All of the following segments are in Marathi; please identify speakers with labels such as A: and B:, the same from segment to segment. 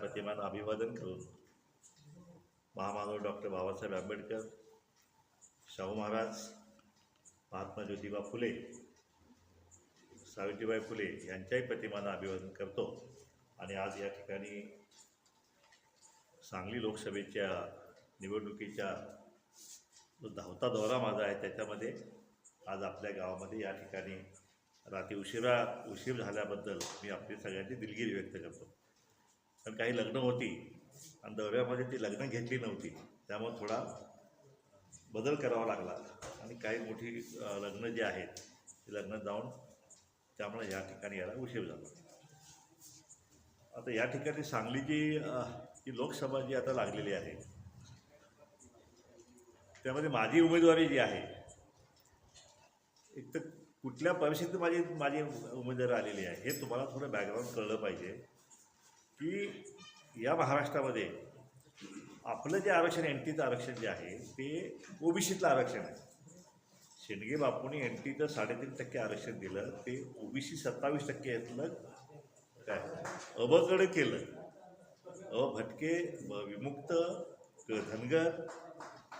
A: प्रतिमांना अभिवादन करून महामानव डॉक्टर बाबासाहेब आंबेडकर शाहू महाराज महात्मा ज्योतिबा फुले सावित्रीबाई फुले यांच्याही प्रतिमांना अभिवादन करतो. आणि आज या ठिकाणी सांगली लोकसभेच्या निवडणुकीच्या जो धावता दौरा माझा आहे त्याच्यामध्ये आज आपल्या गावामध्ये या ठिकाणी रात्री उशिरा उशीर झाल्याबद्दल मी आपली सगळ्यांची दिलगिरी व्यक्त करतो. कारण काही लग्न होती आणि दौऱ्यामध्ये ती लग्न घेतली नव्हती. त्यामुळे थोडा बदल करावा लागला. आणि काही मोठी लग्न जी आहेत ती लग्न जाऊन त्यामुळे या ठिकाणी यायला उशीर झाला. आता या ठिकाणी सांगलीची जी जी लोकसभा जी आता लागलेली आहे त्यामध्ये माझी उमेदवारी जी आहे एक तर कुठल्या परिस्थितीत माझी माझी उमेदवारी आलेली आहे हे तुम्हाला थोडं बॅकग्राऊंड कळलं पाहिजे. की या महाराष्ट्रामध्ये आपलं जे आरक्षण एन टीचं आरक्षण जे आहे ते ओबीसीतलं आरक्षण आहे. शेंडगे बापूंनी एन टीचं साडेतीन टक्के आरक्षण दिलं ते ओबीसी सत्तावीस टक्के यातलं काय? अबकडे केलं. अ भटके ब विमुक्त क धनगर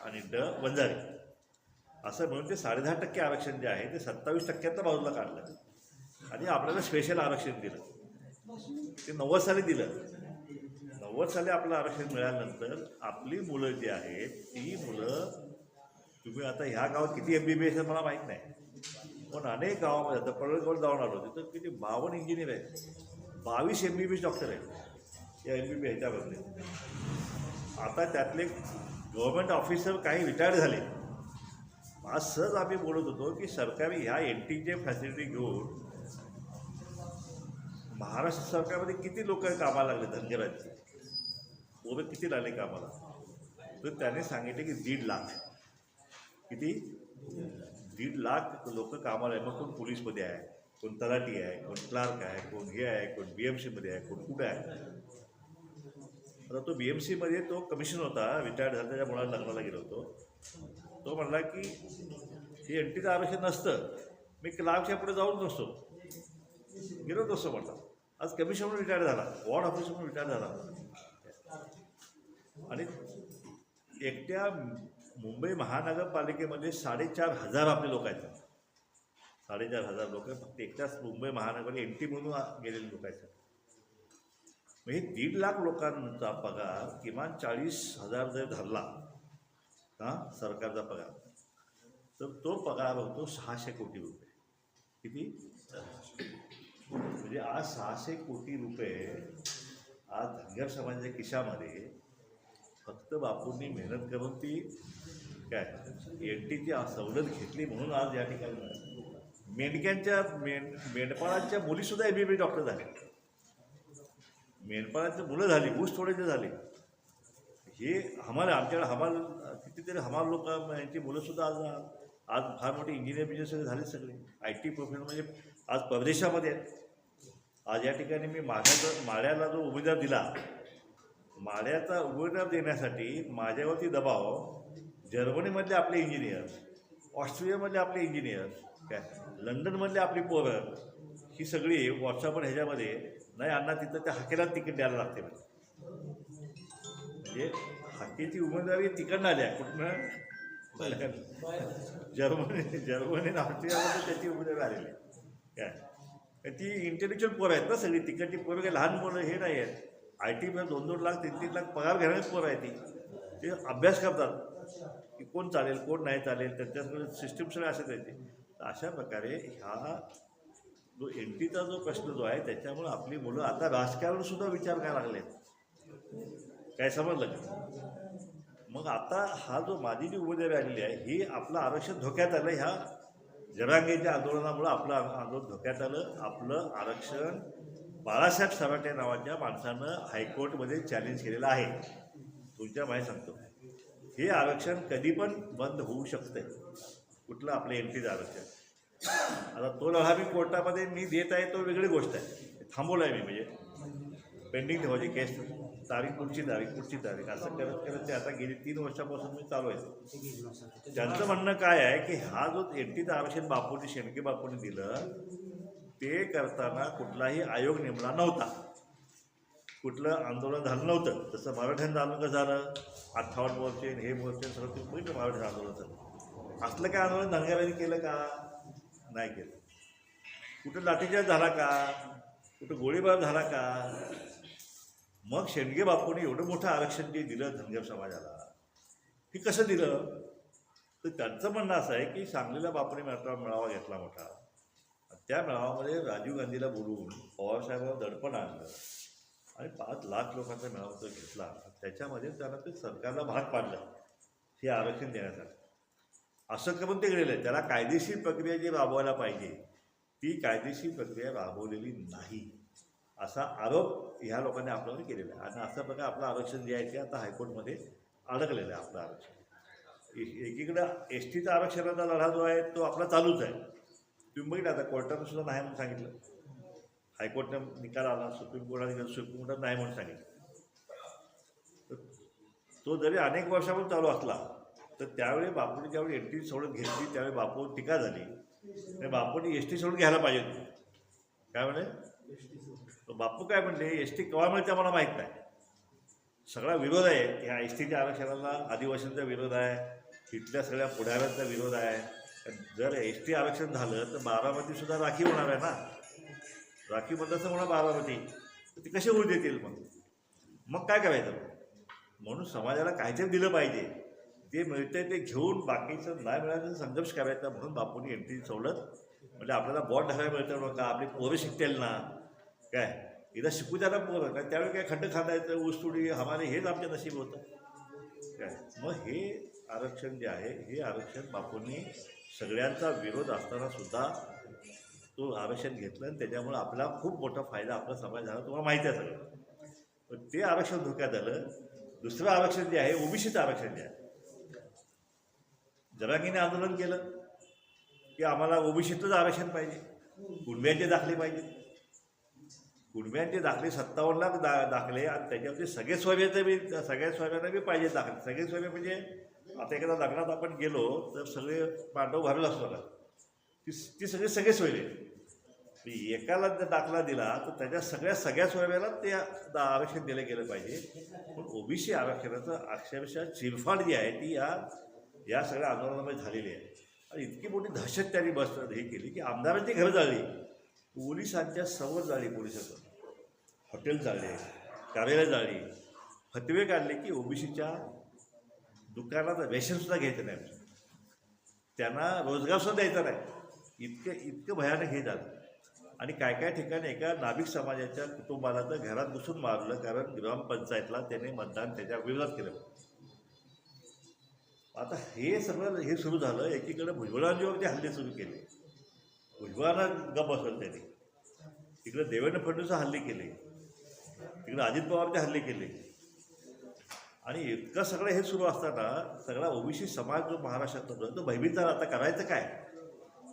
A: आणि ड वंजारी. असं म्हणून ते साडेदहा टक्के आरक्षण जे आहे ते सत्तावीस टक्क्यातलं बाजूला काढलं. आणि आपल्याला स्पेशल आरक्षण दिलं. ते नव्वद साली दिलं. नव्वद साली आपलं आरक्षण मिळाल्यानंतर आपली मुलं जी आहेत ती मुलं तुम्ही आता ह्या गावात किती एम बी बी एस मला माहीत नाही. पण अनेक गावामध्ये आता पडळगाव जाऊन आलो तिथं किती बावन्न इंजिनियर आहेत. बावीस M B B S doctor आहेत या एम बी बी ह्याच्यामधले आता त्यातले गव्हर्मेंट ऑफिसर काही रिटायर्ड झाले. आज सहज आम्ही बोलत होतो की सरकारी ह्या एन टीचे फॅसिलिटी घेऊन महाराष्ट्र सरकारमध्ये किती लोक कामाला लागले धनगरांचे? उभे किती लागले कामाला? तर त्याने सांगितले की दीड लाख. किती? दीड लाख लोक कामाला आहे मग कोण पोलीसमध्ये आहे? कोण तलाठी आहे? कोण क्लार्क आहे? कोण हे आहे? कोण बी एम सीमध्ये आहे? कोण कुठे आहे? आता तो बी एम सीमध्ये तो कमिशन होता रिटायर्ड झाला त्याच्या मुलाला लग्नाला गेलो होतो. तो म्हणला की हे एन टीचं आरक्षण नसतं. मी क्लार्कच्या पुढे जाऊन नसतो गेलो नसतो म्हणतात आज कमिशनवर रिटायर झाला वॉर्ड ऑफिसरमधून रिटायर झाला. आणि एकट्या मुंबई महानगरपालिकेमध्ये साडेचार हजार आपले लोक आहेत. साडेचार हजार लोक फक्त एकट्याच मुंबई महानगर एन टी म्हणून गेलेले लोक आहेत. मग हे दीड लाख लोकांचा पगार किमान चाळीस हजार जर धरला हां सरकारचा पगार तर तो पगार होतो सहाशे कोटी रुपये. किती? म्हणजे आज सहाशे कोटी रुपये आज धनगर समाजाच्या खिशामध्ये फक्त बापूंनी मेहनत करून ती काय एन टीची सवलत घेतली म्हणून आज या ठिकाणी मेंढक्यांच्या मेंढ मेंढपाळांच्या मुलीसुद्धा एम बी बी डॉक्टर झाले. मेंढपाळांची मुलं झाली ऊस थोडेसे झाले. हे हमाल आमच्याकडे हमाल कितीतरी हमाल लोक यांची मुलंसुद्धा आज आज फार मोठे इंजिनियर बिजनेस सगळे झाले सगळे. आय टी प्रोफेशनल म्हणजे आज परदेशामध्ये आहेत. आज या ठिकाणी मी माढ्याचा माढ्याला जो उमेदवार दिला माढ्याचा उमेदवार देण्यासाठी माझ्यावरती दबाव जर्मनीमधले आपले इंजिनियर ऑस्ट्रेलियामधले आपले इंजिनियर काय लंडनमधले आपली पोरं ही सगळी व्हॉट्सअपवर ह्याच्यामध्ये नाही अण्णा तिथं त्या हाकेला तिकीट द्यायला लागते म्हणे. म्हणजे हाकेची उमेदवारी तिकडनं आल्या कुठनं जर्मनी जर्मनी ऑस्ट्रेलियामध्ये त्याची उमेदवारी आलेली आहे. काय ती इंटेलेक्च्युअल पोरं आहेत ना सगळी तिकडची पोरं काही लहान मुलं हे नाही आहेत. आय टीमध्ये दोन दोन लाख तीन तीन लाख पगार घेणारी पोरं आहे ती. ते अभ्यास करतात की कोण चालेल कोण नाही चालेल त्यांच्याकडे सिस्टीम सगळे असे त्याचे तर अशा प्रकारे ह्या जो एन टीचा जो प्रश्न जो आहे त्याच्यामुळे आपली मुलं आता राजकारणसुद्धा विचार करायला लागले काय समजलं का? मग आता हा जो माझी जी उमेदवारी आलेली आहे ही आपलं आरक्षण धोक्यात आलं ह्या जरांगेच्या आंदोलनामुळं आपलं आंदोलन धोक्यात आलं. आपलं आरक्षण बाळासाहेब सराटे नावाच्या माणसानं हायकोर्टमध्ये चॅलेंज केलेलं आहे. तुमच्या माहीत सांगतो. हे आरक्षण कधी पण बंद होऊ शकतं कुठलं आपलं एम टीचं आरक्षण. आता तो लढा मी कोर्टामध्ये मी देत आहे तो वेगळी गोष्ट आहे. थांबवलं आहे मी म्हणजे पेंडिंग ठेवायची केस तारीख पुढची तारीख पुढची तारीख. असं करत करत ते आता गेली तीन वर्षापासून मी चालू आहे. त्यांचं म्हणणं काय आहे की हा जो एटीचं आरक्षण बापूंनी शेणके बापूंनी दिलं ते करताना कुठलाही आयोग नेमला नव्हता. कुठलं आंदोलन झालं नव्हतं. तसं मराठ्यांचं आंदोलन कसं झालं? अठ्ठावन्न मोर्चे हे मोर्चे सगळं ते पहिलं मराठ्यांचं आंदोलन झालं. असलं काय आंदोलन धनगरांनी केलं का? नाही केलं. कुठं लाठीचार्ज झाला का? कुठं गोळीबार झाला का? मग शेंडगे बापूने एवढं मोठं आरक्षण जे दिलं धनगर समाजाला हे कसं दिलं? तर त्यांचं म्हणणं असं आहे की सांगलीला बापूने मेळावा मेळावा घेतला मोठा. त्या मेळाव्यामध्ये राजीव गांधीला बोलवून पवारसाहेबांवर दडपण आणलं. आणि पाच लाख लोकांचा मेळावा तो घेतला. त्याच्यामध्ये त्याला ते सरकारला भाग पाडलं हे आरक्षण देण्यासाठी. असं करून ते गेलेलं आहे त्याला कायदेशीर प्रक्रिया जी राबवायला पाहिजे ती कायदेशीर प्रक्रिया राबवलेली नाही. असा आरोप ह्या लोकांनी आपल्यावर केलेला आहे. आणि अशा प्रकारे आपलं आरक्षण जे आहे ते आता हायकोर्टमध्ये अडकलेलं आहे आपलं आरक्षण. ए- एकीकडं एस टीचा आरक्षणाचा लढा जो आहे तो आपला चालूच आहे. तुम्ही बघितलं आता कोर्टानं सुद्धा नाही म्हणून सांगितलं. हायकोर्टनं निकाल आला सुप्रीम कोर्टाने सुप्रीम कोर्टात नाही म्हणून सांगितलं. तर तो जरी अनेक वर्षापासून चालू असला तर त्यावेळी बापूने ज्यावेळी एस टी सोडून घेतली त्यावेळी बापूवर टीका झाली. म्हणजे आणि बापूने एस टी सोडून घ्यायला पाहिजे होती. काय म्हणे? बापू काय म्हणले एस टी केव्हा मिळते मला माहीत नाही. सगळा विरोध आहे. ह्या एस टीच्या आरक्षणाला आदिवासींचा विरोध आहे. तिथल्या सगळ्या पुढाऱ्यांचा विरोध आहे. जर एस टी आरक्षण झालं तर बारामतीसुद्धा राखी होणार आहे ना? राखी मतदारसंघ होणार बारामती. तर ती कशी होऊ देतील मग? मग काय करायचं? म्हणून समाजाला काहीतरी दिलं पाहिजे. जे मिळतंय ते घेऊन बाकीचं नाही मिळालं संघर्ष करायचा म्हणून बापूंनी एंट्री सोडत म्हणजे आपल्याला बॉट ढगायला मिळतं का आपली पोरं शिकतील ना. काय? इथं शिकू द्यायला ना पोरं काय त्यावेळी काय खड्ड खांदायचं ऊसतोडी हमारे हेच आमच्या नशीब होतं. काय? मग हे आरक्षण जे आहे हे आरक्षण बापूंनी सगळ्यांचा विरोध असताना सुद्धा तो आरक्षण घेतलं आणि त्याच्यामुळे आपला खूप मोठा फायदा आपला समाज झाला तुम्हाला माहिती आहे सगळं. पण ते आरक्षण धोक्यात आलं. दुसरं आरक्षण जे आहे ओबीसीचं आरक्षण जे आहे जरांगीने आंदोलन केलं की आम्हाला ओबीसीतच आरक्षण पाहिजे कुणब्यांचे दाखले पाहिजे. कुणब्यांचे दाखले सत्तावन्न लाख दा दाखले आणि त्याच्यावरती सगळे स्वयंचे बी सगळ्या स्वयंना बी पाहिजे दाखले. सगळे स्वयं म्हणजे आता एखाद्या लग्नात आपण गेलो तर सगळे पांडव भरला असतो का ती ती सगळे सगळे सोयरे एकाला जर दाखला दिला तर त्याच्या सगळ्या सगळ्या सोयऱ्याला ते दा- आरक्षण दिलं गेलं पाहिजे. पण ओबीसी आरक्षणाचं अक्षरशः चिरफाड जी आहे ती या या सगळ्या आंदोलनामध्ये झालेली आहे. आणि इतकी मोठी दहशत त्यांनी बस हे केली की आमदारांची घरं जाळली. पोलिसांच्या समोर जाळली पोलिसाचं हॉटेल जाळले कार्यालय जाळली फतवे काढले की ओबीसीच्या दुकानात रेशनसुद्धा घ्यायचं नाही त्यांना रोजगारसुद्धा द्यायचा नाही. इतकं इतकं भयानक हे झालं. आणि काय काय ठिकाणी एका नाभिक समाजाच्या कुटुंबाला तर घरात घुसून मारलं कारण ग्रामपंचायतला त्याने मतदान त्याच्या विरोधात केलं. आता हे सगळं हे सुरू झालं एकीकडे भुजबळांजीवरती हल्ले सुरू केले. भुजबळांना गप बसवलं त्याने. इकडे देवेंद्र फडणवीस हल्ले केले. तिकडे अजित पवारचे हल्ले केले. आणि इतकं सगळं हे सुरू असताना सगळा ओबीसी समाज जो महाराष्ट्रात तो भयभीत झाला आता करायचं काय?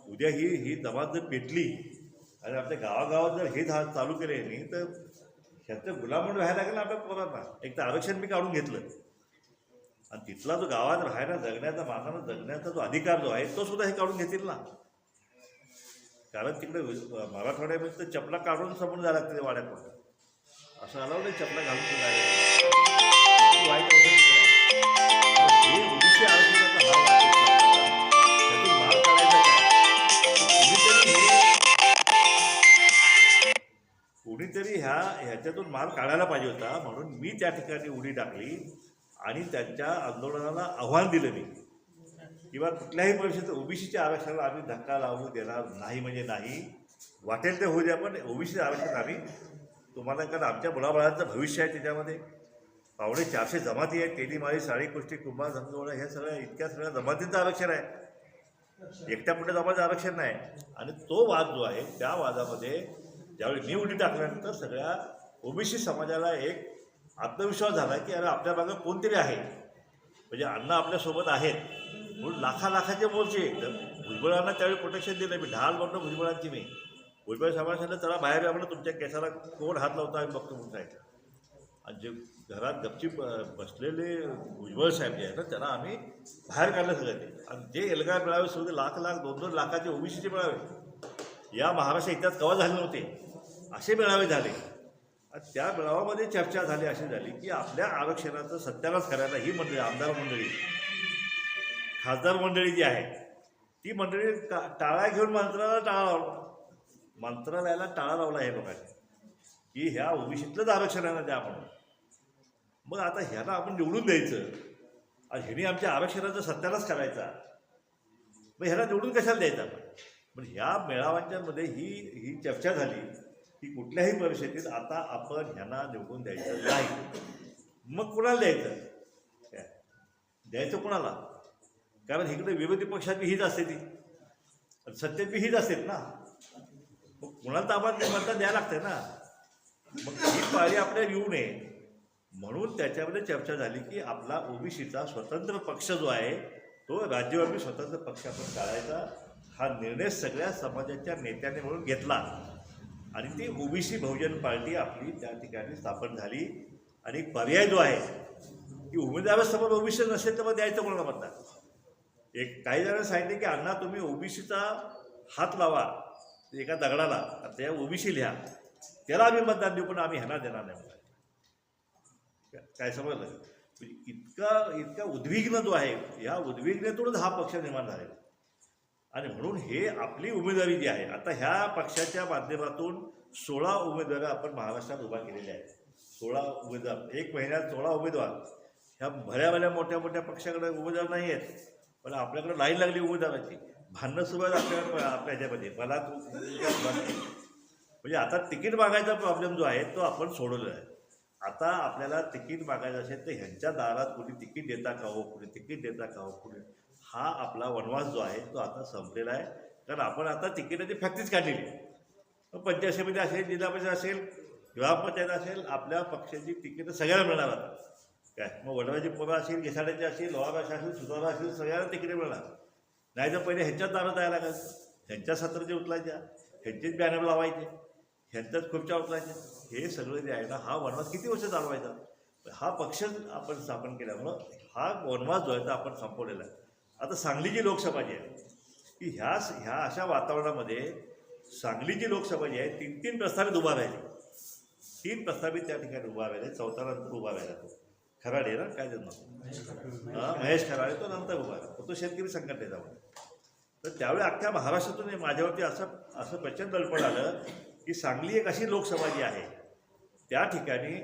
A: उद्या ही ही जमात जर पेटली आणि आपल्या गावागावात जर हे झा चालू केले यांनी तर ह्याचं गुलाम म्हणून राहायला लागेल आपल्या पोरांना. एक तर आरक्षण मी काढून घेतलं. आणि तिथला जो गावात राहायला जगण्याचा मानानं जगण्याचा जो अधिकार जो आहे तो सुद्धा हे काढून घेतील ना. कारण तिकडे मराठवाड्यामध्ये तर चपला काढून समोर जायला लागते वाड्यात असं आलं नाही चपला घालून सुद्धा वाईट अवस्था हे ओबीसी आरक्षणाचा त्यातून काढायचा काय कुणीतरी ह्या ह्याच्यातून माल काढायला पाहिजे होता. म्हणून मी त्या ठिकाणी उडी टाकली आणि त्यांच्या आंदोलनाला आव्हान दिलं मी. किंवा कुठल्याही परिषदेत ओबीसीच्या आरक्षणाला आम्ही धक्का लावू देणार नाही म्हणजे नाही. वाटेल ते होऊ द्या पण ओबीसी आरक्षण आम्ही तुम्हाला कारण आमच्या मुलाबाळांचं भविष्य आहे त्याच्यामध्ये. पावणे चारशे जमाती आहेत तेलीमाळी साडी कुष्टी कुंभार धनगोळा ह्या सगळ्या इतक्या सगळ्या जमातींचं आरक्षण आहे. एकट्या पुढे जमाचं आरक्षण नाही. आणि तो वाद जो आहे त्या वादामध्ये ज्यावेळी मी उडी टाकल्यानंतर सगळ्या ओबीसी समाजाला एक आत्मविश्वास झाला की अरे आपल्या मागं कोणतरी आहे. म्हणजे अण्णा आपल्यासोबत आहेत. म्हणून लाखा लाखाचे मोर्चे. तर भुजबळांना त्यावेळी प्रोटेक्शन दिलं. मी ढाल म्हणतो भुजबळांची मी. भुजबळ साहेबांना सांगितलं चला बाहेर या तुमच्या केसाला कोण हात लावता आम्ही बघतो म्हणून सांगितलं. आणि जे घरात गपचीप बसलेले भुजबळ साहेब जे आहेत ना त्यांना आम्ही बाहेर काढलं सगळं ते. आणि जे एल्गार मिळावे सगळे लाख लाख दोन दोन लाखाचे ओबीसीचे मिळावे. या महाराष्ट्र इतिहास कवा झाले नव्हते? असे मेळावे झाले. आणि त्या मेळाव्यामध्ये चर्चा झाली अशी झाली की आपल्या आरक्षणाचं सत्यानाश करायला ही मंडळी आमदार मंडळी खासदार मंडळी जी आहे ती मंडळी टा- टाळा घेऊन मंत्रालयाला टाळा मंत्रालयाला टाळा लावला हे बघा. की ह्या ओबीसीतलंच ना द्या आपण. मग आता ह्याला आपण निवडून द्यायचं. आणि ह्याने आमच्या आरक्षणाचा सत्यानाश करायचा. मग ह्याला निवडून कशाला द्यायचा आपण? पण ह्या मेळाव्यांच्यामध्ये ही ही चर्चा झाली. की कुठल्याही परिस्थितीत आता आपण ह्यांना निवडून द्यायचं नाही. मग कुणाला द्यायचं? काय? द्यायचं कुणाला? कारण इकडे विरोधी पक्षात बी हीच असते ती. आणि सत्तेत बी हीच असते ना. कुणाला तर आपण ते मतदान द्यायला लागतं ना. मग ही पाळी आपल्याला येऊ नये. म्हणून त्याच्यामध्ये चर्चा झाली की आपला ओबीसीचा स्वतंत्र पक्ष जो आहे तो राज्यव्यापी स्वतंत्र पक्ष आपण काढायचा हा निर्णय सगळ्या समाजाच्या नेत्याने म्हणून घेतला. आणि ती ओबीसी बहुजन पार्टी आपली त्या ठिकाणी स्थापन झाली. आणि पर्याय जो आहे की उमेदवारासमोर ओबीसी नसेल तर मग द्यायचं कोणाला म्हणतात एक काही जणांनी सांगितले की अण्णा तुम्ही ओबीसीचा हात लावा. एका दगडाला. त्या ओबीसी लिहा. त्याला आम्ही मतदान देऊ पण आम्ही ह्यांना देणार नाही म्हणाले. काय- समजलं? म्हणजे इतका इतका उद्विग्न जो आहे ह्या उद्विग्नतूनच हा पक्ष निर्माण झालेला आहे. आणि म्हणून हे आपली उमेदवारी जी आहे आता ह्या पक्षाच्या माध्यमातून सोळा उमेदवार आपण महाराष्ट्रात उभा केलेले आहेत. सोळा उमेदवार एक महिन्यात सोळा उमेदवार. ह्या भल्या भल्या मोठ्या मोठ्या पक्षाकडे उमेदवार नाही आहेत पण आपल्याकडे लाईन लागली उमेदवाराची. भांडणं सुरू आहेत आपल्या ह्याच्यामध्ये. मला तू म्हणजे आता तिकीट मागायचा प्रॉब्लेम जो आहे तो आपण सोडवलेला आहे. आता आपल्याला तिकीट मागायचं असेल तर ह्यांच्या दारात कुणी तिकीट देता का हो कुणी तिकीट देता का हो कुणी हा आपला वनवास जो आहे तो आता संपलेला आहे. कारण आपण आता तिकिटाची फॅक्टरीच काढलेली आहे. मग पंचायत समिती असेल जिल्हा परिषद असेल ग्रामपंचायत असेल आपल्या पक्षाची तिकीटं सगळ्यांना मिळणार आता. काय? मग वडवाची पोरं असेल घेसाड्याची असेल लोहा असेल सुधारा असेल सगळ्यांना तिकीटं मिळणार. नाही तर पहिले ह्यांच्याच दारात जायला लागायचं ह्यांच्या सत्राच्या उचलायच्या ह्यांचेच बॅनर लावायचे. ह्यांच्याच खुर्च्या उचलायच्या हे सगळं जे आहे ना हा वनवास किती वर्ष चालवायचा? हा पक्ष आपण स्थापन केल्यामुळं हा वनवास जो आहे तो आपण संपवलेला आहे. आता सांगली जी लोकसभा जी आहे की ह्या ह्या अशा वातावरणामध्ये सांगली जी लोकसभा जी आहे तीन तीन प्रस्तावित उभा राहिली. तीन प्रस्तावित त्या ठिकाणी उभा राहिले. चौथा नंतर उभा राहिला तो. खराडे ना? काय त्यांना हा, महेश खराडे. तो नंतर उभा. राहिला तो शेतकरी संघटनेचा तर त्यावेळी अख्ख्या महाराष्ट्रातून माझ्यावरती असं असं प्रचंड दडपण आलं की सांगली एक अशी लोकसभा जी आहे त्या ठिकाणी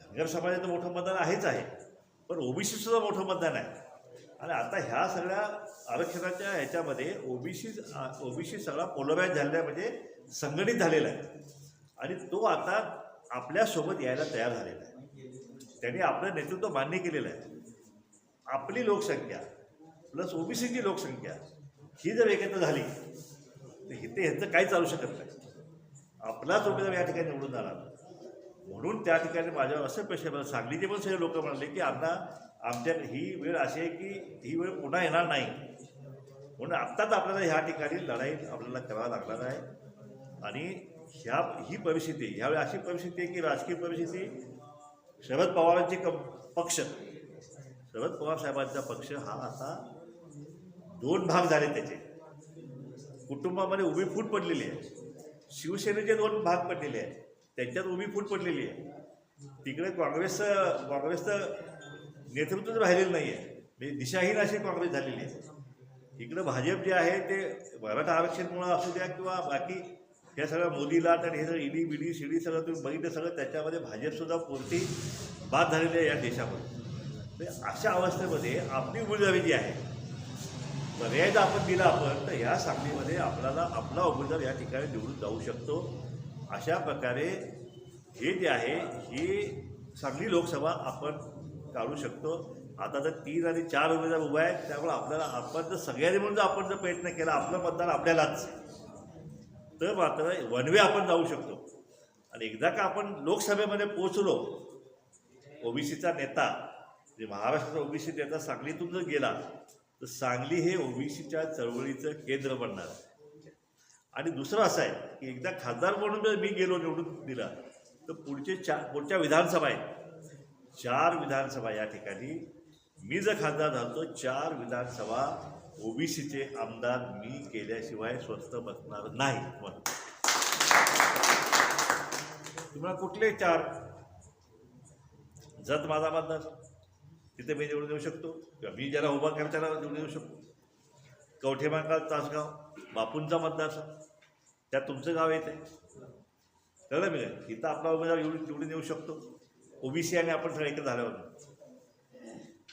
A: धनगर समाजाचं मोठं मतदान आहेच आहे पण ओबीसी सुद्धा मोठं मतदान आहे. आणि आता ह्या सगळ्या आरक्षणाच्या ह्याच्यामध्ये ओबीसी ओबीसी सगळा पोलराईज झालेला म्हणजे संघटित झालेला आहे. आणि तो आता आपल्यासोबत यायला तयार झालेला आहे. त्यांनी आपलं नेतृत्व मान्य केलेलं आहे. आपली लोकसंख्या प्लस ओबीसीची लोकसंख्या ही जर एकत्र झाली तर इथे ह्यांचं काही चालू शकत नाही. आपलाच उमेदवार या ठिकाणी निवडून जाणार. म्हणून त्या ठिकाणी माझ्यावर असं प्रश्न मला सांगलीचे पण सगळे लोक म्हणाले की आम्हाला आमच्या ही वेळ अशी आहे की ही वेळ पुन्हा येणार नाही. म्हणून आत्ताच आपल्याला ह्या ठिकाणी लढाई आपल्याला करावं लागणार आहे. आणि ह्या ही परिस्थिती ह्यावेळी अशी परिस्थिती आहे की राजकीय परिस्थिती शरद पवारांचे क पक्ष. शरद पवार साहेबांचा पक्ष हा आता दोन भाग झाले त्याचे. कुटुंबामध्ये उभी फूट पडलेली आहे. शिवसेनेचे दोन भाग पडलेले आहेत. त्यांच्यात उभी फूट पडलेली आहे. तिकडे काँग्रेसचं काँग्रेसचं नेतृत्वच राहिलेलं नाही आहे म्हणजे दिशाहीन अशी काँग्रेस झालेली आहे. इकडं भाजप जे आहे ते मराठा आरक्षणमुळं असू द्या किंवा बाकी हे सगळं मोदीला तर हे सगळं ईडी बीडी सीडी सगळं तुम्ही बघितलं सगळं त्याच्यामध्ये भाजपसुद्धा पुरती बाद झालेली आहे या देशामध्ये. म्हणजे अशा अवस्थेमध्ये आपली उमेदवारी जी आहे पर्याय आपण दिला आपण तर ह्या सांगलीमध्ये आपल्याला आपला उमेदवार या ठिकाणी निवडून जाऊ शकतो. अशा प्रकारे हे जे आहे ही सांगली लोकसभा आपण काढू शकतो. आता जर तीन आणि चार उमेदवार उभे आहेत त्यामुळे आपल्याला आपण जर सगळ्यांनी म्हणून जर आपण जर प्रयत्न केला आपलं मतदान आपल्यालाच. तर मात्र वनवे आपण जाऊ शकतो. आणि एकदा का आपण लोकसभेमध्ये पोचलो ओबीसीचा नेता जे महाराष्ट्राचा ओबीसी नेता सांगलीतून जर गेला तर सांगली हे ओबीसीच्या चळवळीचं केंद्र बनणार आणि दुसरं असं आहे की एकदा खासदार म्हणून जर मी गेलो निवडून दिला तर पुढचे चार पुढच्या विधानसभा आहेत. चार विधानसभा या ठिकाणी मी जर खासदार झालो चार विधानसभा ओबीसीचे आमदार मी केल्याशिवाय स्वस्त बसणार नाही. तुम्हाला कुठले चार? जत माझा मतदार. तिथे मी निवडून येऊ शकतो. किंवा मी ज्याला उभा केला त्याला निवडून येऊ शकतो. कवठे तासगाव बापूंचा मतदारसंघ त्यात तुमचं गाव येते कळलं मी काय? इथं आपला उमेदवार निवडून निवडून येऊ शकतो. ओबीसी आणि आपण सगळे एकत्र झाल्यावर.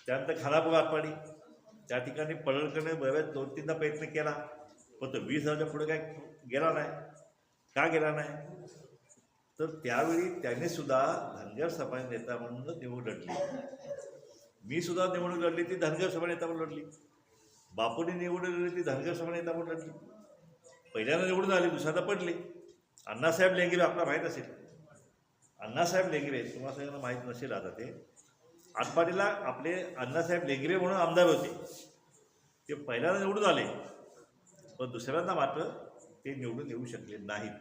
A: त्यानंतर खानापूर आटपाडी त्या ठिकाणी पडळकरने बऱ्याच दोन तीनदा प्रयत्न केला पण तो वीस हजारच्या पुढे काय गेला नाही. का गेला नाही? तर त्यावेळी त्याने सुद्धा धनगर सभा नेता म्हणून निवडून लढली. मी सुद्धा निवडणूक लढली ती धनगर सभा नेता म्हणून लढली. बापूने निवडून लढली ती धनगर सभा नेता म्हणून लढली. पहिल्यांदा निवडून आली दुसऱ्यांदा पडले. अण्णासाहेब लेंगिरे आपला माहीत असेल. अण्णासाहेब लेंगिरे तुम्हाला सगळ्यांना माहीत नसेल आता ते आटपाडीला आपले अण्णासाहेब लेगरे म्हणून आमदार होते. ते पहिल्यांदा निवडून आले पण दुसऱ्यांदा मात्र ते निवडून येऊ शकले नाहीत.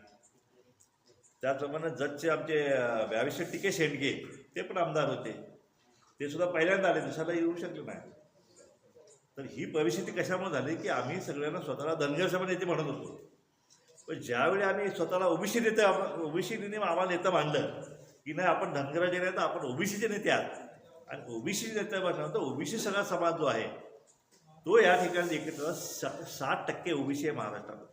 A: त्याचप्रमाणे जजचे आमचे अं, व्याविष्य टिके शेंडगे ते पण आमदार होते. ते सुद्धा पहिल्यांदा आले दुसऱ्याला येऊ शकले नाही तर ही परिस्थिती कशामुळे झाली की आम्ही सगळ्यांना स्वतःला धनगरसभा नेते म्हणत होतो. पण ज्यावेळी आम्ही स्वतःला ओबीसी नेते ओबीसीने आम्हाला नेता मानलं की नाही आपण धनगराचे नाही तर आपण ओबीसीचे नेते आहात. आणि ओबीसी नेते म्हटल्यानंतर ओबीसी सगळा समाज जो आहे तो या ठिकाणी एकत्र सा साठ टक्के ओबीसी आहे महाराष्ट्रात.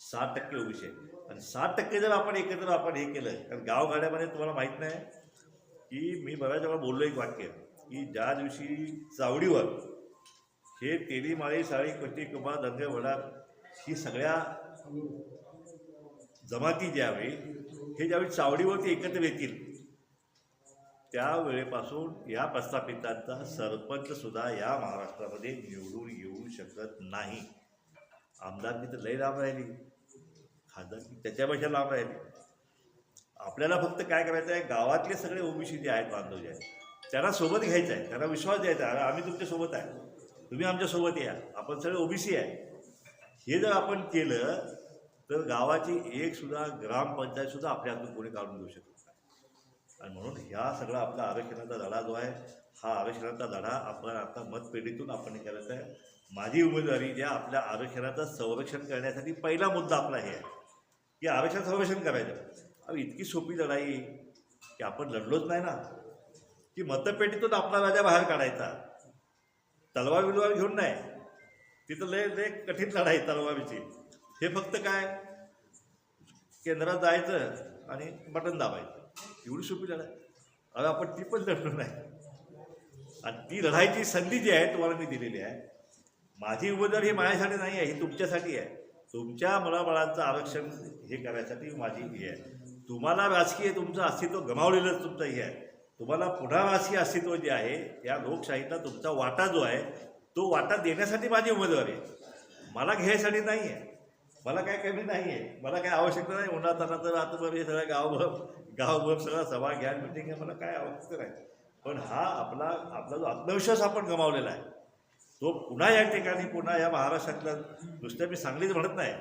A: साठ टक्के ओबीसी आहे. आणि साठ टक्के जर आपण एकत्र आपण हे केलं कारण गावगाड्यामध्ये तुम्हाला माहीत नाही की मी बऱ्याच वेळा बोललो एक वाक्य की ज्या दिवशी चावडीवर हे तेली माळी साळी कटी कुबा धंदे वडा ही सगळ्या जमाती ज्यावेळी हे ज्यावेळी चावडीवरती एकत्र येतील त्यावेळेपासून या प्रस्थापितांचा सरपंचसुद्धा या महाराष्ट्रामध्ये निवडून येऊ शकत नाही. आमदारकी तर लई लांब राहिली. खासदारकी त्याच्यापेक्षा लांब राहिली. आपल्याला फक्त काय करायचं आहे गावातले सगळे ओबीसी जे आहेत बांधव जे आहेत त्यांना सोबत घ्यायचं आहे त्यांना विश्वास द्यायचा आहे. अरे आम्ही तुमच्यासोबत आहे. तुम्ही आमच्यासोबत या. आपण सगळे ओबीसी आहे. हे जर आपण केलं तर गावाची एकसुद्धा ग्रामपंचायतसुद्धा आपल्या हातून कोणी काढून देऊ शकतो आणि म्हणून ह्या सगळा आपला आरक्षणाचा धडा जो आहे हा आरक्षणाचा धडा आपण आता मतपेढीतून आपण हे करायचा आहे. माझी उमेदवारी ज्या आपल्या आरक्षणाचं संरक्षण करण्यासाठी पहिला मुद्दा आपला हे आहे. की आरक्षण संरक्षण करायचं. अरे इतकी सोपी लढाई की आपण लढलोच नाही ना. की मतपेटीतून आपला राजा बाहेर काढायचा. तलवार बिलवार घेऊन नाही. तिथं लय लय कठीण लढाई तलवारीची. हे फक्त काय? केंद्रात जायचं आणि बटन दाबायचं. एवढी सोपी लढाई. अरे आपण ती पण लढलो नाही. आणि ती लढायची संधी जी आहे तुम्हाला मी दिलेली आहे. माझी उमेदवारी ही माझ्यासाठी नाही आहे ही तुमच्यासाठी आहे. तुमच्या मुलाबाळांचं आरक्षण हे करण्यासाठी माझी ही आहे. तुम्हाला राजकीय तुमचं अस्तित्व गमावलेलंच तुमचं हे आहे. तुम्हाला पुन्हा राजकीय अस्तित्व जे आहे या लोकशाहीतला तुमचा वाटा जो आहे तो वाटा देण्यासाठी माझी उमेदवारी आहे. मला घ्यायसाठी नाही आहे. मला काय कमी नाही आहे. मला काय आवश्यकता नाही. उन्हात तर आता हे सगळं गावभर गावभर सगळा सभा घ्या मिटिंग आहे मला काय आवश्यकता नाही. पण हा आपला आपला जो आत्मविश्वास आपण गमावलेला आहे तो पुन्हा या ठिकाणी पुन्हा या महाराष्ट्रातल्या नुसत्या मी सांगलीच म्हणत नाही.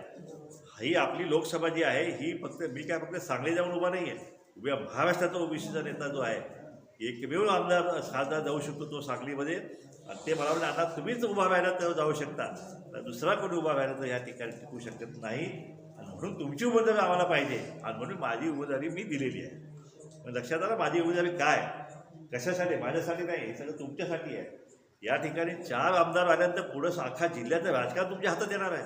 A: ही आपली लोकसभा जी आहे ही फक्त मी काय फक्त सांगली जाऊन उभा नाही आहे उभ्या महाराष्ट्राचा ओबीसीचा नेता जो आहे एकमेव आमदार खासदार जाऊ शकतो तो सांगलीमध्ये. आणि ते मला म्हणजे आता तुम्हीच उभा राहिला तर जाऊ शकता. दुसरा कोणी उभा राहिला तर या ठिकाणी टिकू शकत नाही. म्हणून तुमची उमेदवारी आम्हाला पाहिजे. आणि म्हणून माझी उमेदवारी मी दिलेली आहे. पण लक्षात आलं माझी उमेदवारी काय? कशासाठी? माझ्यासाठी नाही हे सगळं तुमच्यासाठी आहे. या ठिकाणी चार आमदार आल्यानंतर पुढं साखा जिल्ह्याचं राजकारण तुमच्या हातात येणार आहे.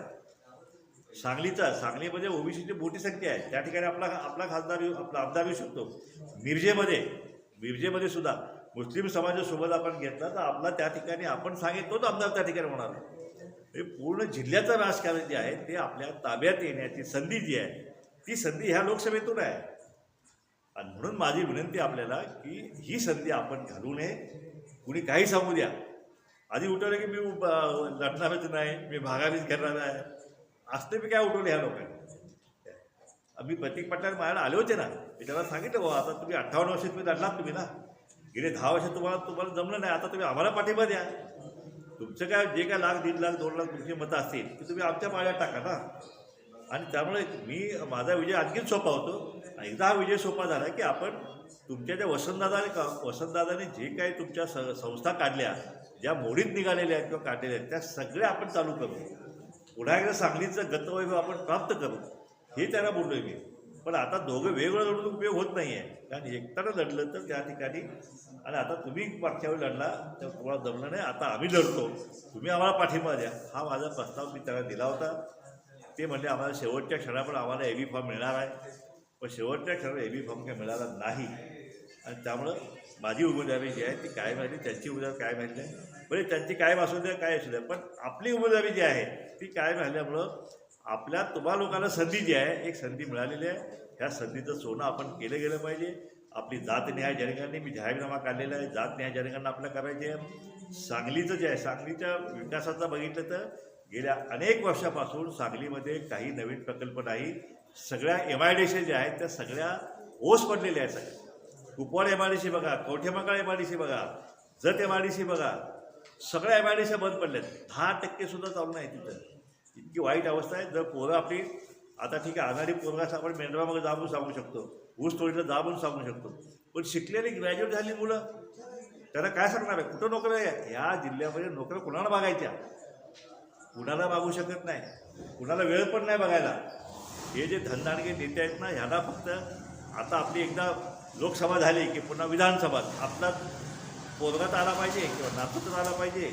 A: सांगलीचा सांगलीमध्ये ओबीसीची मोठी संख्या आहे. त्या ठिकाणी आपला आपला खासदार येऊ आपला आमदार येऊ शकतो. मिरजेमध्ये मिरजेमध्ये सुद्धा मुस्लिम समाजासोबत आपण घेतला तर आपला त्या ठिकाणी आपण सांगितलं तोच आमदार त्या ठिकाणी होणार पूर्ण जिल्ह्याचं राजकारण जे आहे ते आपल्या ताब्यात येण्याची संधी जी आहे ती संधी ह्या लोकसभेतून आहे. आणि म्हणून माझी विनंती आपल्याला की ही संधी आपण घालू नये. कुणी काही सांगू द्या. आधी उठवलं की मी लढणारच नाही मी भागावीच घेणार आहे. असते मी काय उठवले ह्या लोकांनी? आम्ही प्रतीक पाटील माझ्याला आले होते ना. मी त्याला सांगितलं बाबा आता तुम्ही अठ्ठावन्न वर्षात तुम्ही लढलात तुम्ही ना. गेले दहा वर्ष तुम्हाला तुम्हाला जमलं नाही. आता तुम्ही आम्हाला पाठिंबा द्या. तुमचं काय जे काय लाख दीड लाख दोन लाख तुमची मतं असतील ती तुम्ही आमच्या माळ्यात टाका ना. आणि त्यामुळे मी माझा विजय आणखीन सोपा होतो. एकदा हा विजय सोपा झाला की आपण तुमच्या ज्या वसंतदादाने का वसंतदादाने जे काही तुमच्या स संस्था काढल्या ज्या मोडीत निघालेल्या आहेत किंवा काढलेल्या आहेत त्या सगळ्या आपण चालू करू. पुन्हा एकदा सांगलीचं गतवैभव आपण प्राप्त करू. हे त्यांना बोललोय मी. पण आता दोघं वेगवेगळं उपयोग होत नाही आहे कारण एकट्यानं लढलं तर त्या ठिकाणी आणि आता तुम्ही मागच्या वेळी लढला तर तुम्हाला जमलं नाही. आता आम्ही लढतो. तुम्ही आम्हाला पाठिंबा द्या. हा माझा प्रस्ताव मी त्याला दिला होता. ते म्हणले आम्हाला शेवटच्या क्षणावर आम्हाला एव्ही फॉर्म मिळणार आहे. पण शेवटच्या क्षणावर एव्ही फॉर्म काही मिळाला नाही. आणि त्यामुळं माझी उमेदवारी जी आहे ती काय माहिती त्यांची उमेदवारी काय माहिती आहे म्हणजे त्यांची कायम असू द्या काय असू द्या. पण आपली उमेदवारी जी आहे ती कायम राहिल्यामुळं आपल्या तुम्हा लोकांना संधी जी आहे एक संधी मिळालेली आहे. ह्या संधीचं सोनं आपण केलं गेलं पाहिजे. आपली जात न्याय मी जाहीरनामा काढलेला आहे जात न्याय जनकांना आपलं करायचे आहे. सांगलीचं जे आहे सांगलीच्या विकासाचा बघितलं तर गेल्या अनेक वर्षापासून सांगलीमध्ये काही नवीन प्रकल्प नाही. सगळ्या एम आय डी सी ज्या आहेत त्या सगळ्या ओस पडलेल्या आहेत सगळ्या. Kupwad M I D C बघा Kavathemahankal M I D C बघा Jat M I D C बघा सगळ्या एम आय डी सी बंद पडल्यात. दहा टक्के सुद्धा चालू नाही तिथं. इतकी वाईट अवस्था आहे. जर पोरं आपली आता ठीक आहे आघाडी पोरगास आपण मेंढरामध्ये जाबून सांगू शकतो. ऊस तोडीला जाबून सांगू शकतो. पण शिकलेली ग्रॅज्युएट झाली मुलं. त्यांना काय सांगणार आहे? कुठं नोकऱ्या आहे? ह्या जिल्ह्यामध्ये नोकऱ्या कुणाला बघायच्या? कुणाला मागू शकत नाही. कुणाला वेळ पण नाही बघायला. हे जे धनदानगे नेते आहेत ना ह्याला फक्त आता आपली एकदा लोकसभा झाली की पुन्हा विधानसभा. आपला पोरगा तर आला पाहिजे किंवा नातू तर आला पाहिजे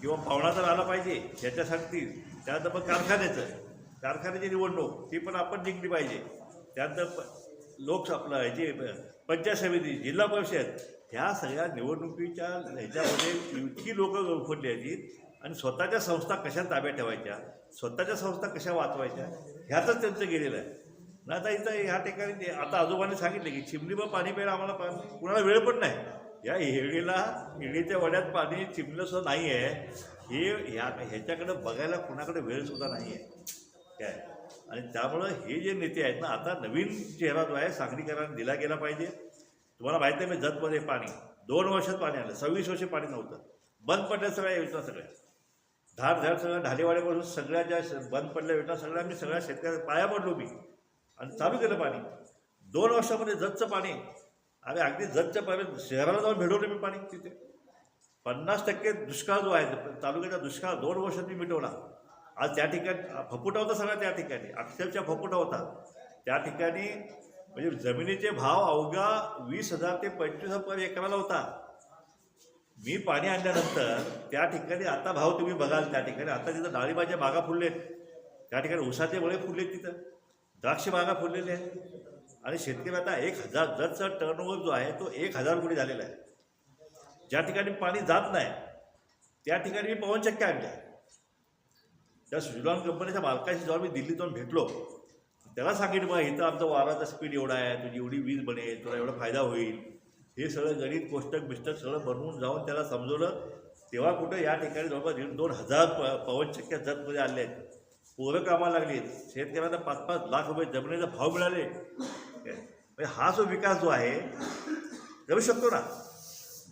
A: किंवा पाहुणा तर आला पाहिजे ह्याच्यासाठी त्यानंतर मग कारखान्याचं. कारखान्याची निवडणूक ती पण आपण जिंकली पाहिजे. त्यानंतर प लोक आपलं ह्याची पंचायत समिती जिल्हा परिषद ह्या सगळ्या निवडणुकीच्या ह्याच्यामध्ये इतकी लोकं उफडली आहेत. आणि स्वतःच्या संस्था कशा ताब्यात ठेवायच्या? स्वतःच्या संस्था कशा वाचवायच्या? ह्यातच त्यांचं गेलेलं आहे. ना आता इथं ह्या ठिकाणी आता आजोबांनी सांगितले की चिमणीवर पाणी प्यायला आम्हाला पा- कुणाला वेळ पण नाही. या हेळीला हेळीच्या वड्यात पाणी चिमणीसुद्धा नाही आहे हे ह्या ह्याच्याकडं बघायला कुणाकडे वेळसुद्धा नाही आहे काय आणि त्यामुळं हे जे नेते आहेत ना आता नवीन चेहरा जो आहे सांगलीकरांना दिला गेला पाहिजे. तुम्हाला माहिती आहे मी जतमध्ये पाणी दोन वर्षात पाणी आलं सव्वीस वर्ष पाणी नव्हतं. बंद पडल्या सगळ्या योजना सगळ्या. धाड धार सगळ्या ढालेवाड्यापासून सगळ्या ज्या श- बंद पडल्या योजना सगळ्या मी सगळ्या शेतकऱ्या पाया पडलो मी आणि चालू केलं पाणी. दोन वर्षामध्ये जतचं पाणी. आणि अगदी जतच्या पाणी शहराला जाऊन भेटवलं मी पाणी तिथे. पन्नास टक्के दुष्काळ जो आहे तालुक्याचा दुष्काळ दोन वर्षात मी मिटवला. आज त्या ठिकाणी फपुटा होता सगळा त्या ठिकाणी. अक्षरशः फपुटा होता त्या ठिकाणी म्हणजे जमिनीचे भाव अवघा वीस हजार ते पंचवीस हजार एकराला होता मी पाणी आणल्यानंतर त्या ठिकाणी आता भाव तुम्ही बघाल त्या ठिकाणी आता तिथं डाळिंबाच्या बागा फुललेत त्या ठिकाणी उसाचे वळे फुललेत तिथं. द्राक्ष बागा फुललेले आहेत. आणि शेतकरी आता एक हजार जरचा टर्नओव्हर जो आहे तो एक हजार कोटी झालेला आहे. ज्या ठिकाणी पाणी जात नाही त्या ठिकाणी मी पवनचक्क्या आणल्या त्या सुजलॉन कंपनीच्या मालकाशी जेव्हा मी दिल्लीत जाऊन भेटलो त्याला सांगितलं बघा इथं आमचा वाराचा स्पीड एवढा आहे तुझी एवढी वीज बनेल तुला एवढा फायदा होईल. हे सगळं गणित कोष्टक बिष्टक सगळं बनवून जाऊन त्याला समजवलं. तेव्हा कुठं या ठिकाणी जवळपास दीड दोन हजार प पवनचक्क्या जतमध्ये आले आहेत. पोरं कामाला लागली आहेत. शेतकऱ्यांना पाच पाच लाख रुपये जमिनीचा भाव मिळाले. म्हणजे हा जो विकास जो आहे करू शकतो ना?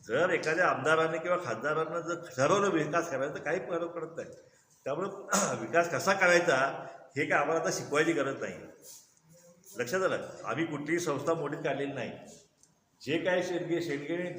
A: जर एखाद्या आमदाराने किंवा खासदारांना जर ठरवलं विकास करायचा तर काही फरक पडत नाही. त्यामुळं विकास कसा करायचा हे काय आम्हाला आता शिकवायची गरज नाही. लक्षात आलं? आम्ही कुठलीही संस्था मोडीत काढलेली नाही. जे काय शेणगे शेणगे